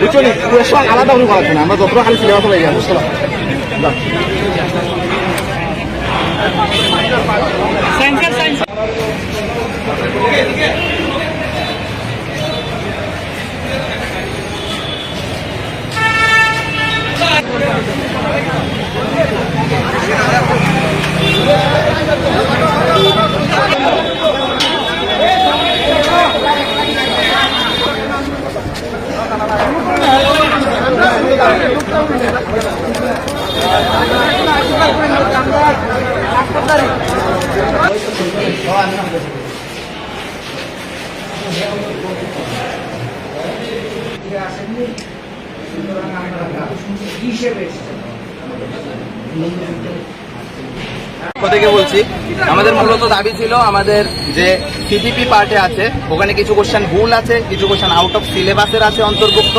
নি কোয়েশন আলাদা করে করা না আমরা যতটা খালি সিলেবাস হয়ে যাব বুঝতে পারছ? থেকে বলছি, আমাদের মূলত দাবি ছিল আমাদের যে সিপিপি পার্টে আছে, ওখানে কিছু কোশ্চেন ভুল আছে, কিছু কোশ্চেন আউট অফ সিলেবাসের আছে অন্তর্ভুক্ত।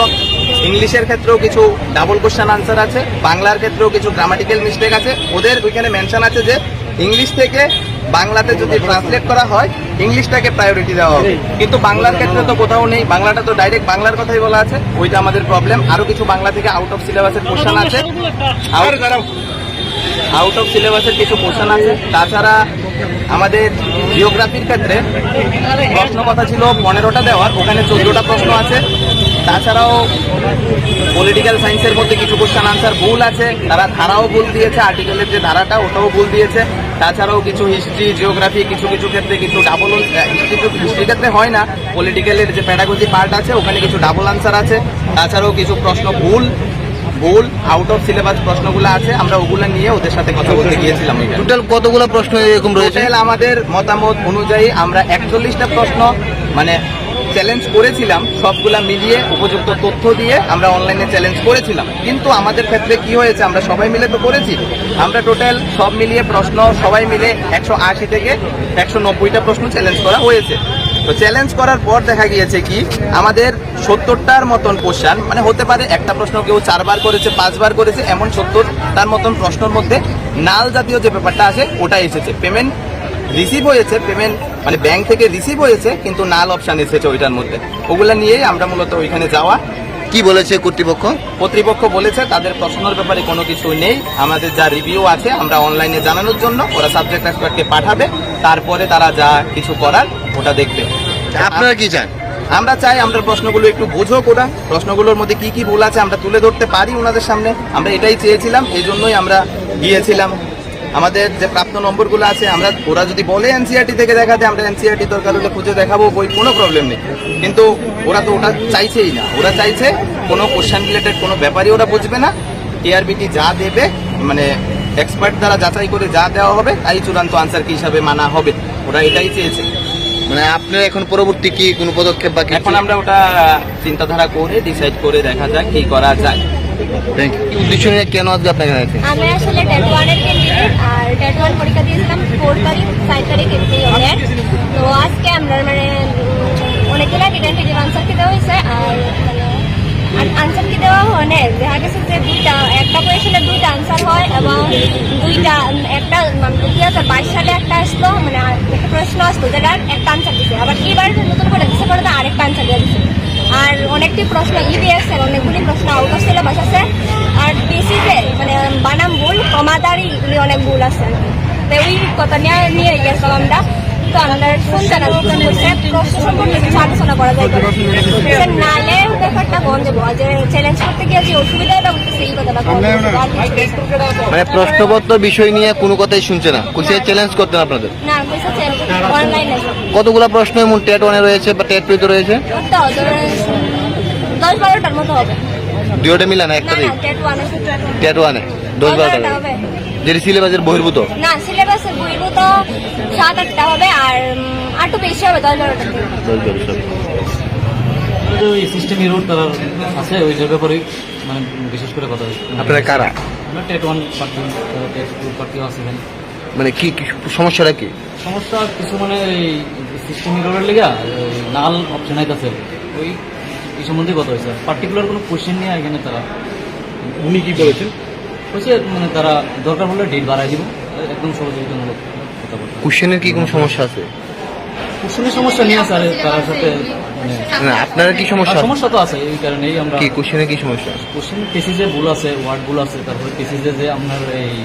ইংলিশের ক্ষেত্রেও কিছু ডাবল কোশ্চেন আনসার আছে, বাংলার ক্ষেত্রেও কিছু গ্রামাটিক্যাল মিস্টেক আছে। ওদের ওইখানে মেনশন আছে যে ইংলিশ থেকে বাংলাতে যদি ট্রান্সলেট করা হয় ইংলিশটাকে প্রায়োরিটি দেওয়া হবে। কিন্তু বাংলার ক্ষেত্রে তো কোথাও নেই। বাংলাটা তো ডাইরেক্ট বাংলার কথাই বলা আছে। ওইটা আমাদের প্রবলেম আরও কিছু বাংলা থেকে আউট অফ সিলেবাসের কোশ্চেন আছে। আউট অফ সিলেবাসের কিছু কোশ্চেন আছে। তাছাড়া আমাদের জিওগ্রাফির ক্ষেত্রে প্রশ্ন কথা ছিল পনেরোটা দেওয়ার। ওখানে চোদ্দোটা প্রশ্ন আছে। তাছাড়াও পলিটিক্যাল সায়েন্সের মধ্যে কিছু কোশ্চেন আনসার ভুল আছে। তারা ধারাও ভুল দিয়েছে আর্টিকেলের যে ধারাটা ওটাও ভুল দিয়েছে। তাছাড়াও কিছু হিস্ট্রি জিওগ্রাফি কিছু কিছু ক্ষেত্রে কিছু ডাবল হিস্ট্রি হিস্ট্রির ক্ষেত্রে হয় না। পলিটিক্যালের যে প্যাডাগজি পার্ট আছে ওখানে কিছু ডাবল আনসার আছে। তাছাড়াও কিছু প্রশ্ন ভুল ভুল আউট অফ সিলেবাস প্রশ্নগুলো আছে। আমরা ওগুলো নিয়ে ওদের সাথে কথা বলতে গিয়েছিলাম টোটাল কতগুলো প্রশ্ন এরকম রয়েছে? আমাদের মতামত অনুযায়ী আমরা একচল্লিশটা প্রশ্ন মানে চ্যালেঞ্জ করেছিলাম, সবগুলা মিলিয়ে উপযুক্ত তথ্য দিয়ে আমরা অনলাইনে চ্যালেঞ্জ করেছিলাম। কিন্তু আমাদের ক্ষেত্রে কি হয়েছে, আমরা সবাই মিলে তো করেছি। আমরা টোটাল সব মিলিয়ে প্রশ্ন সবাই মিলে একশো আশি থেকে একশো নব্বইটা প্রশ্ন চ্যালেঞ্জ করা হয়েছে। তো চ্যালেঞ্জ করার পর দেখা গিয়েছে কি, আমাদের সত্তরটার মতন কোশ্চান মানে হতে পারে একটা প্রশ্ন কেউ চারবার করেছে, পাঁচবার করেছে, এমন সত্তরটার মতন প্রশ্নের মধ্যে নাল জাতীয় যে ব্যাপারটা আছে ওটা এসেছে। পেমেন্ট রিসিভ হয়েছে পেমেন্ট মানে ব্যাংক থেকে রিসিভ হয়েছে কিন্তু নাল অপশান এসেছে ওইটার মধ্যে। ওগুলা নিয়েই আমরা মূলত ওইখানে যাওয়া। কি বলেছে কর্তৃপক্ষ? কর্তৃপক্ষ বলেছে তাদের প্রশ্নের ব্যাপারে কোনো কিছু নেই। আমাদের যা রিভিউ আছে আমরা অনলাইনে জানানোর জন্য ওরা সাবজেক্ট এক্সপার্টকে পাঠাবে। তারপরে তারা যা কিছু করার ওটা দেখবে। আপনারা কি চান? আমরা চাই আমরা প্রশ্নগুলো একটু বোঝো ওরা। প্রশ্নগুলোর মধ্যে কি কি ভুল আছে আমরা তুলে ধরতে পারি ওনাদের সামনে। আমরা এটাই চেয়েছিলাম এই জন্যই আমরা গিয়েছিলাম। আমাদের যে প্রাপ্ত নম্বরগুলো আছে আমরা ওরা যদি বলে এনসিআরটি থেকে দেখাতে আমরা এনসিআরটি দরকার হলে খুঁজে দেখাবো বই কোনো প্রবলেম নেই। কিন্তু ওরা তো ওটা চাইছেই না। ওরা চাইছে কোনো কোশ্চেন রিলেটেড কোনো ব্যাপারই ওরা বুঝবে না। টিআরবিটি যা দেবে মানে এক্সপার্ট দ্বারা যাচাই করে যা দেওয়া হবে তাই চূড়ান্ত আনসার কি হিসাবে মানা হবে। ওরা এটাই চেয়েছে। মানে আপনারা এখন পরবর্তী কি কোনো পদক্ষেপ বা এখন আমরা ওটা চিন্তাধারা করে ডিসাইড করে দেখা যাক কি করা যায়। থ্যাংক ইউ উদ্দেশ্য নিয়ে কেন আজকে আপনাকে আছে আমি আসলে টেট ওয়ানের ক্যান্ডিডেট আর টেট ওয়ান পরীক্ষা দিয়েছিলাম ফোর তারিখ ফাইভ তারিখ এপ্রিলের তো আজকে আমরা মানে অনেকগুলো টেন্টেটিভ আনসার কি দেওয়া হয়েছে আর মানে আনসার কি দেওয়া মানে দেখা গেছে যে দুইটা একটা কোয়েশনে দুইটা আনসার হয় এবং দুইটা একটা মানে দুই হাজার বাইশ সালে একটা আসলো মানে একটা প্রশ্ন আসতো যেটার একটা আনসার দিছে। আবার এবার নতুন করে দিছে করে তো আরেকটা আনসার দিয়ে দিছে। অনেকটি প্রশ্ন ইবিএস এর অনেকগুলি প্রশ্ন আউট অফ সিলেবাস আছে। আর বেসিসে মানে বানাম ভুল কমাদারি এগুলি অনেক ভুল আছে। তো ওই কথা নিয়ে নিয়ে গেছিলাম আমরা। তো আমাদের শুনতে না প্রশ্ন সম্পর্কে কিছু আলোচনা করা যায় নালে ব্যাপারটা বন্ধ যে চ্যালেঞ্জ করতে গিয়ে যে অসুবিধাটা হচ্ছে এই কথাটা। মানে প্রশ্নপত্র বিষয় নিয়ে কোনো কথাই শুনছে না। চ্যালেঞ্জ করতেন আপনাদের? না অনলাইনে কতগুলো প্রশ্ন এমন টেট ওয়ানে রয়েছে বা টেট টুতে রয়েছে? করতে দশ বারোটার মতো হবে। দুটোটা মিলা না না টেট ওয়ানে টেট ওয়ানে দশ বারোটা হবে। যেটি সিলেবাসের বহির্ভূত? না সিলেবাসের বইগুলো সাত আটটা হবে আর বেশি হবে দশ বারোটা। দশ বারোটা। তারা আছে ব্যাপারে মানে বিশেষ করে কথা হচ্ছে। আপনারা কারা? আমরা TET one party TET two পার্টিও আছে মানে কি কি সমস্যাটা কি? সমস্যা কিছু মানে এই সিস্টেম লেগে ওই নাল অপশন আইতাছে। ওই এই সম্বন্ধে কথা হয়েছে। পার্টিকুলার কোনো কোশ্চেন নিয়ে এখানে তারা উনি কি বলেছেন হচ্ছে মানে তারা দরকার হলে ডেট বাড়াই দিব। একদম সহযোগিতামূলক কোশ্চেনের কি কোনো সমস্যা আছে? কুশনের সমস্যা নিয়ে আছে তার সাথে মানে না আপনারা কি সমস্যা? সমস্যা তো আছে এই কারণেই আমরা কি কোশ্চেনে কি সমস্যা? কোশ্চেন পেসিজে ভুল আছে ওয়ার্ড ভুল আছে তারপরে পেসিজে যে আপনার এই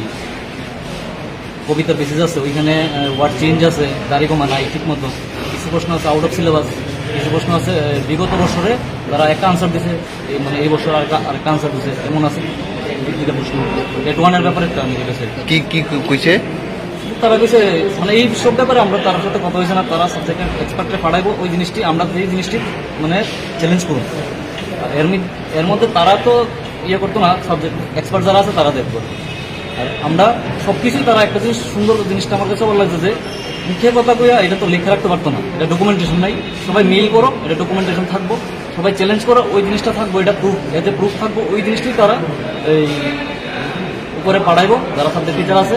কবিতা পেসিজ আছে ওইখানে ওয়ার্ড চেঞ্জ আছে দাড়ি কমা নাই ঠিক মতো। কিছু প্রশ্ন আছে আউট অফ সিলেবাস কিছু প্রশ্ন আছে বিগত বছরে তারা একটা আনসার দিছে এই মানে এই বছর আরেকটা আনসার দিছে এমন আছে। দুইটা প্রশ্ন। ডেট ওয়ানের ব্যাপারে কি কি কইছে? তারা কইছে মানে এই সব ব্যাপারে আমরা তার সাথে কথা হয়েছে না তারা সাবজেক্ট এক্সপার্টে পাঠাইবো ওই জিনিসটি আমরা এই জিনিসটি মানে চ্যালেঞ্জ করুন আর এর এর মধ্যে তারা তো ইয়ে করতো না সাবজেক্ট এক্সপার্ট যারা আছে তারা দেখব। আর আমরা সব কিছুই তারা একটা জিনিস সুন্দর জিনিসটা আমার কাছে ভালো লাগছে যে মুখে কথা কইয়া এটা তো লিখে রাখতে পারতো না। এটা ডকুমেন্টেশন নাই। সবাই মিল করো এটা ডকুমেন্টেশন থাকব। সবাই চ্যালেঞ্জ করো ওই জিনিসটা থাকব এটা প্রুফ এতে প্রুফ থাকব ওই জিনিসটি তারা এই উপরে পাঠাইবো। যারা সাবজেক্ট টিচার আছে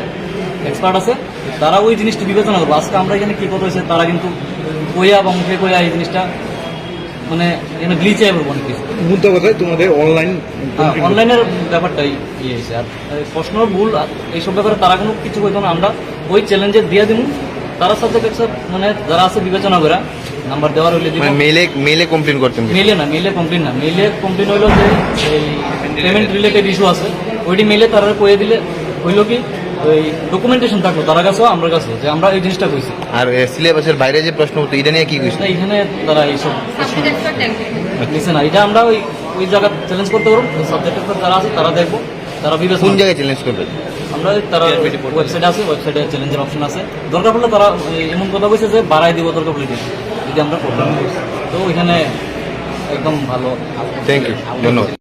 এক্সপার্ট আছে তারা ওই জিনিসটা বিবেচনা করব। আজকে আমরা এখানে কি কথা হয়েছে তারা কিন্তু কইয়া বা মুখে কইয়া এই জিনিসটা মানে এখানে গ্লিচে যাবে অনেক কিছু মুদ্রা কথায় তোমাদের অনলাইন অনলাইনের ব্যাপারটাই ইয়ে হয়েছে। আর প্রশ্ন ভুল আর এইসব ব্যাপারে তারা কোনো কিছু কইতো না। আমরা ওই চ্যালেঞ্জে দিয়ে দিব তারা সাবজেক্ট মানে যারা আছে বিবেচনা করে নাম্বার দেওয়ার হইলে মানে মেলে মেলে কমপ্লেন করতেন মেলে না মেলে কমপ্লেন না। মেলে কমপ্লেন হইল যে এই পেমেন্ট রিলেটেড ইস্যু আছে। ওইটি মেলে তারা কয়ে দিলে হইল কি ওই ডকুমেন্টেশন থাকল তার কাছেও আমার কাছে যে আমরা এই জিনিসটা কইছি। আর সিলেবাসের বাইরে যে প্রশ্ন হতো এটা নিয়ে কি কইছে? না, এখানে তারা এইসব প্রশ্ন নিছে না এটা আমরা ওই ওই জায়গা চ্যালেঞ্জ করতে পারব। সাবজেক্ট যারা আছে তারা দেখব। তারা কোন জায়গায় চ্যালেঞ্জ করবে? আমরা তারা ওয়েবসাইট আছে ওয়েবসাইটে চ্যালেঞ্জের অপশন আছে। দরকার পড়লে তারা এমন কথা বলছে যে বাড়াই দিব দরকার পড়লে যদি আমরা প্রবলেম তো ওইখানে একদম ভালো। থ্যাংক ইউ ধন্যবাদ।